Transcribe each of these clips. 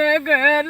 good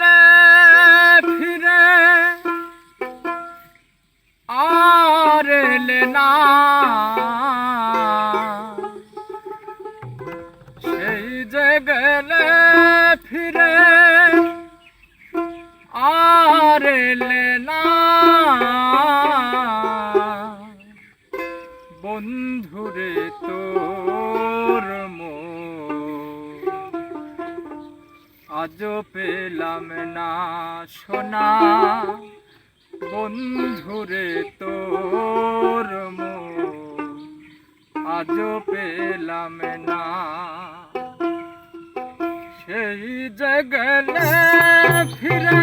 আজ পেলাম না সোনা। বন্ধুরে তোর আজ পেলাম না। সেই জগলে ফিরে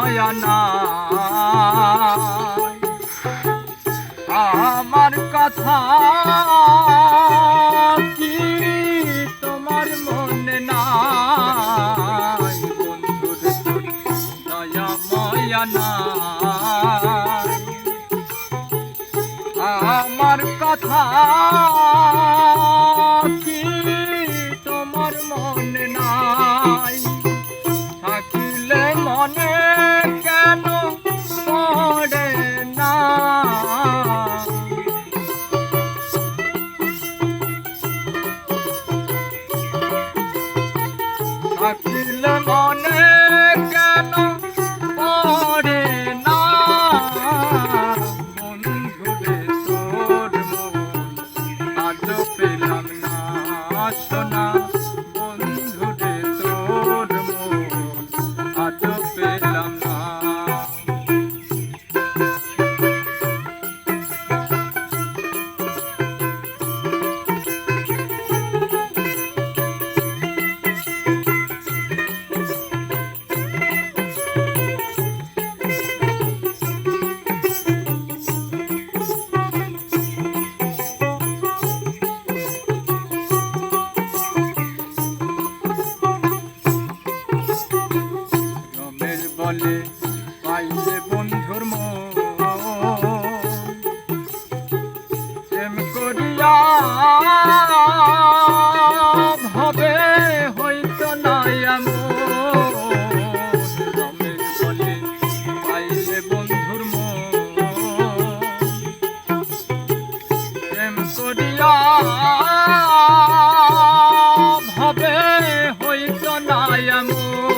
নয়না আমার কথা কি তোমার মনে নাই? বন্ধুর দয়া ময়না আমার কথা করিয়া ভাবে হইত না আমি বলি পাইলে বন্ধুর প্রেম করিয়া ভাবে হইত না আমি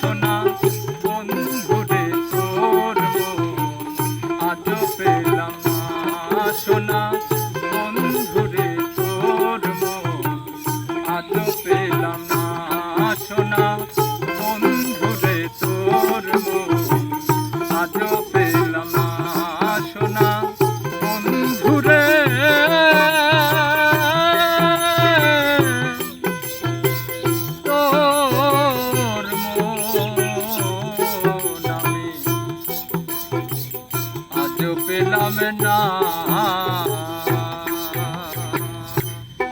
corazón. না